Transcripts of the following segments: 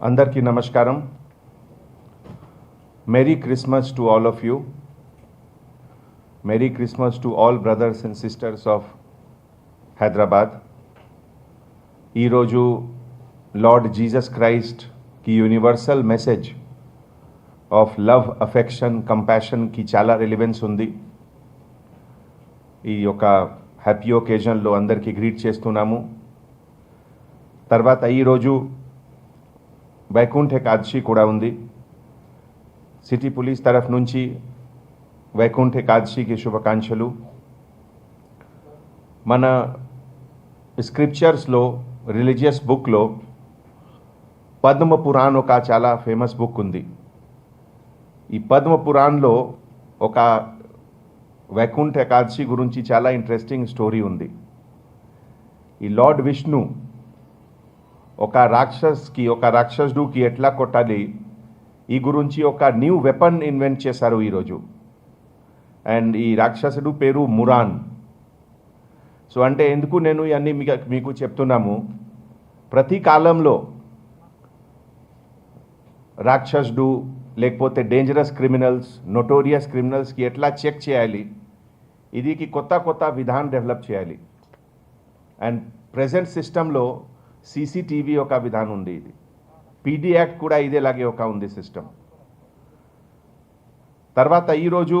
అందరికీ నమస్కారం merry Christmas to all of you merry Christmas to all brothers and sisters of Hyderabad ఈరోజు lord Jesus క్రైస్ట్కి universal message of love affection కంపాషన్కి చాలా relevance ఉంది ఈ యొక్క happy ఒకేజన్లో అందరికీ గ్రీట్ చేస్తున్నాము తర్వాత ఈరోజు వైకుంఠ ఏకాదశి కూడా ఉంది. సిటీ పోలీస్ తరఫు నుంచి వైకుంఠ ఏకాదశికి శుభాకాంక్షలు. మన స్క్రిప్చర్స్లో రిలీజియస్ బుక్లో పద్మ పురాణ్ ఒక చాలా ఫేమస్ బుక్ ఉంది. ఈ పద్మ పురాణ్లో ఒక వైకుంఠ ఏకాదశి గురించి చాలా ఇంట్రెస్టింగ్ స్టోరీ ఉంది. ఈ లార్డ్ విష్ణు ఒక రాక్షస్కి ఒక రాక్షసుడికి ఎట్లా కొట్టాలి? ఈ గురించి ఒక న్యూ వెపన్ ఇన్వెంట్ చేశారు ఈరోజు. అండ్ ఈ రాక్షసుడు పేరు మురాన్. సో అంటే ఎందుకు నేను ఇవన్నీ మీకు మీకు చెప్తున్నాము? ప్రతి కాలంలో రాక్షసుడు లేకపోతే డేంజరస్ క్రిమినల్స్ నొటోరియస్ క్రిమినల్స్కి ఎట్లా చెక్ చేయాలి? ఇదికి కొత్త కొత్త విధానం డెవలప్ చేయాలి. అండ్ ప్రజెంట్ సిస్టంలో సీసీటీవీ ఒక విధానం ఉంది ఇది. పీడీ యాక్ట్ కూడా ఇదేలాగే ఒక ఉంది సిస్టమ్. తర్వాత ఈరోజు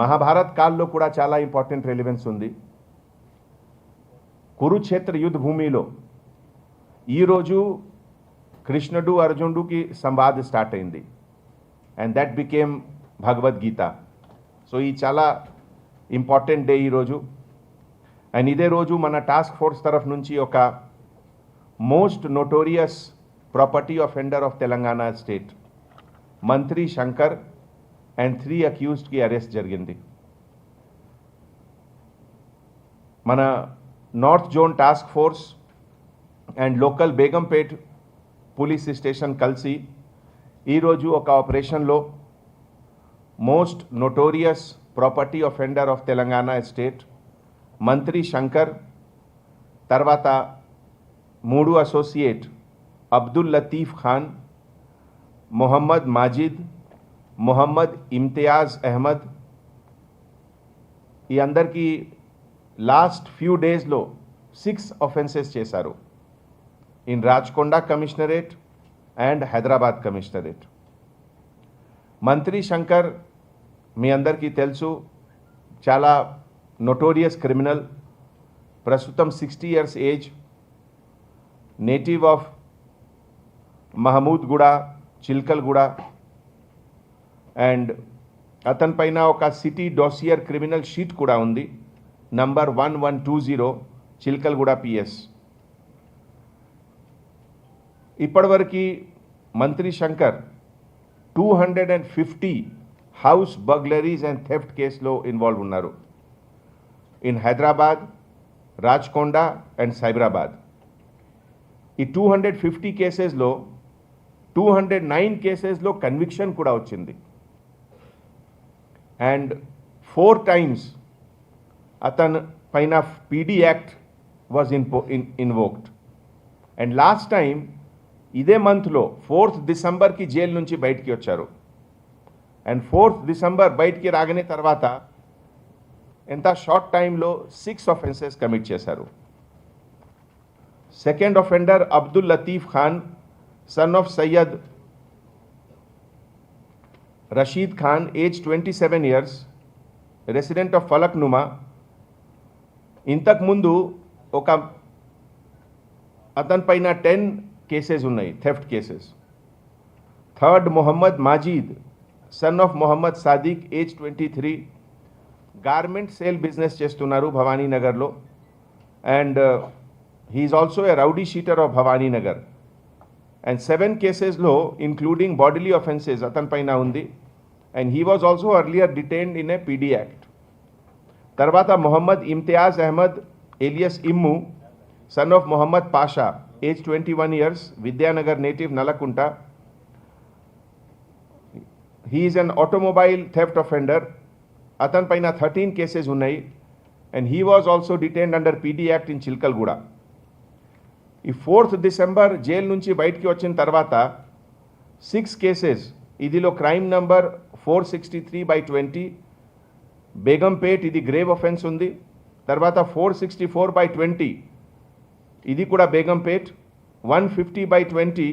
మహాభారత్ కాల్లో కూడా చాలా ఇంపార్టెంట్ రెలివెన్స్ ఉంది. కురుక్షేత్ర యుద్ధ భూమిలో ఈరోజు కృష్ణుడు అర్జునుడికి సంవాద్ స్టార్ట్ అయింది. And that became Bhagavad Gita so ఈ చాలా ఇంపార్టెంట్ డే ఈరోజు. అండ్ ఇదే రోజు మన టాస్క్ ఫోర్స్ తరఫు నుంచి ఒక most notorious property offender of Telangana state Mantri Shankar and three అక్యూజ్డ్కి arrest జరిగింది. మన north zone task force and local Begumpet police station కలిసి ఈరోజు ఒక ఆపరేషన్లో most notorious property offender of Telangana state Mantri Shankar తర్వాత మూడు అసోసియేట్ అబ్దుల్ లతీఫ్ ఖాన్ మొహమ్మద్ మాజిద్ మొహమ్మద్ ఇమ్తియాజ్ అహ్మద్ ఈ అందరికీ లాస్ట్ ఫ్యూ డేస్లో సిక్స్ ఒఫెన్సెస్ చేశారు in Rachakonda commissionerate and Hyderabad commissionerate Mantri Shankar మీ అందరికీ తెలుసు చాలా నొటోరియస్ క్రిమినల్ ప్రస్తుతం sixty years age native of Mahmoodguda Chilkalguda and అతని పైన ఒక సిటీ డోసియర్ క్రిమినల్ షీట్ కూడా ఉంది. Number one one two zero Chilkalguda PS. ఇప్పటివరకు Mantri Shankar two hundred and fifty house burglaries and theft కేసులో involve ఉన్నారు. In Hyderabad Rajkonda and Cyberabad. ఈ two hundred fifty కేసెస్లో టూ హండ్రెడ్ నైన్ కేసెస్లో conviction కూడా వచ్చింది. అండ్ ఫోర్ టైమ్స్ అతను పైన PD act was in in invoked and last time ఇదే మంత్లో ఫోర్త్ డిసెంబర్కి జైలు నుంచి బయటికి వచ్చారు. అండ్ ఫోర్త్ డిసెంబర్ బయటికి రాగానే తర్వాత ఎంత షార్ట్ టైంలో సిక్స్ ఆఫెన్సెస్ కమిట్ చేశారు. Second offender Abdul Latif Khan son of Syed Rasheed Khan age twenty seven years resident of Falaknuma ఇంతకుముందు ఒక అతని పైన టెన్ కేసెస్ ఉన్నాయి theft cases third Mohammed Majid son of Mohammed Sadiq age twenty three garment sale business చేస్తున్నారు భవానీనగర్లో and he's also a rowdy sheeter of Bhavaninagar and seven కేసెస్లో including bodily offences అతని పైన ఉంది and he was also earlier detained in a PD act తర్వాత Mohammed Imtiaz Ahmed alias Immu son of Mohammed Pasha age twenty one years Vidyanagar native Nallakunta he's an automobile theft offender అతని పైన thirteen cases ఉన్నాయి and he was also detained under PD act in Chilkalguda ఈ fourth December jail నుంచి బయటికి వచ్చిన తర్వాత six cases. ఇదిలో crime number four sixty three by twenty. Begumpet ఇది గ్రేవ్ ఒఫెన్స్ ఉంది. తర్వాత four sixty four by twenty. ఇది కూడా Begumpet. One fifty by twenty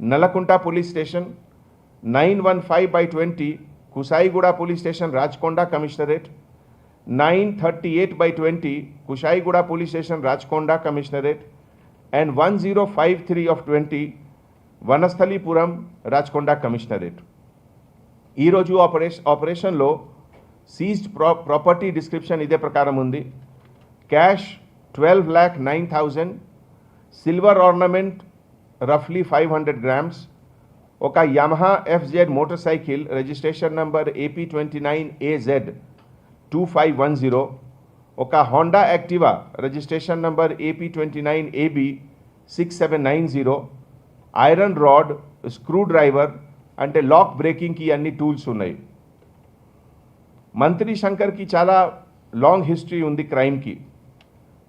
Nallakunta police station. Nine one five by twenty Kushaiguda police station Rachakonda commissionerate. Nine thirty eight by twenty Kushaiguda police station Rachakonda commissionerate. And one zero five three of twenty Vanasthalipuram Rachakonda commissionerate. ఈరోజు operation ఆపరేషన్లో seized ప్రా property description ఇదే ప్రకారం ఉంది. Cash twelve lakh nine thousand silver ornament రఫ్లీ five hundred grams ఒక Yamaha FZ motorcycle registration number AP twenty nine AZ two five one zero ఒక Honda Activa registration number AP twenty nine AB six seven nine zero iron rod screwdriver అంటే lock బ్రేకింగ్కి అన్ని tools ఉన్నాయి మంత్రి శంకర్కి చాలా long history ఉంది క్రైమ్కి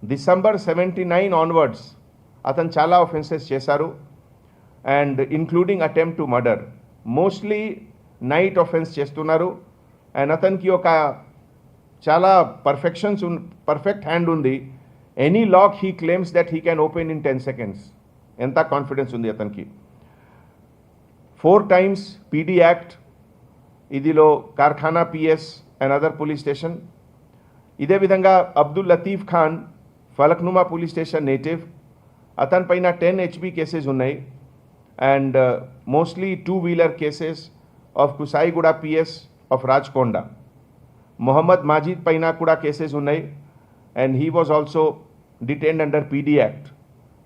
December seventy nine onwards అతను చాలా ఒఫెన్సెస్ చేశారు and including attempt to murder mostly night offence చేస్తున్నారు అండ్ అతనికి ఒక చాలా పర్ఫెక్షన్స్ పర్ఫెక్ట్ హ్యాండ్ ఉంది. Any lock he claims that he can open in ten seconds ఎంత కాన్ఫిడెన్స్ ఉంది అతనికి. ఫోర్ టైమ్స్ పీడీ యాక్ట్ ఇదిలో Karkhana PS and other police station ఇదే విధంగా Abdul Latif Khan Falaknuma police station native అతని పైన ten HB cases ఉన్నాయి. And mostly two wheeler cases of Kushaiguda PS of Rajkonda Mohammed Majid పైన కూడా cases ఉన్నాయి and he was also detained under PD act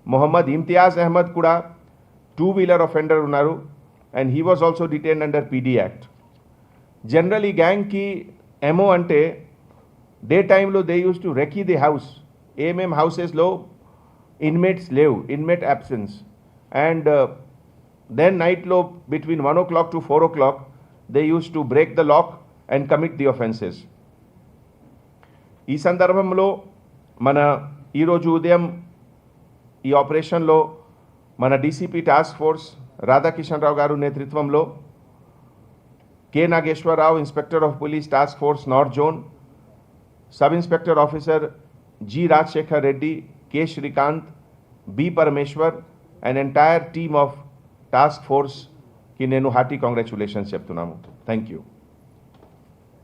Mohammed Imtiaz Ahmed కూడా two wheeler offender ఉన్నారు and he was also detained under PD act general ఈ గ్యాంగ్కి ఎమో అంటే day టైంలో they use to recce the house ఏమేం హౌసెస్లో ఇన్మేట్స్ లేవు ఇన్మేట్ అబ్సెన్స్ అండ్ దెన్ నైట్లో between one o'clock to four o'clock they use to break the lock and commit the offences ఈ సందర్భంలో మన ఈరోజు ఉదయం ఈ ఆపరేషన్లో మన DCP task force Radhakishan Rao గారు నేతృత్వంలో K Nageswara Rao inspector of police task force north zone sub inspector officer G Rajasekhar Reddy K Srikanth B Parameshwar and entire team of task ఫోర్స్కి నేను హార్టీ కాంగ్రాచులేషన్స్ చెప్తున్నాము. Thank you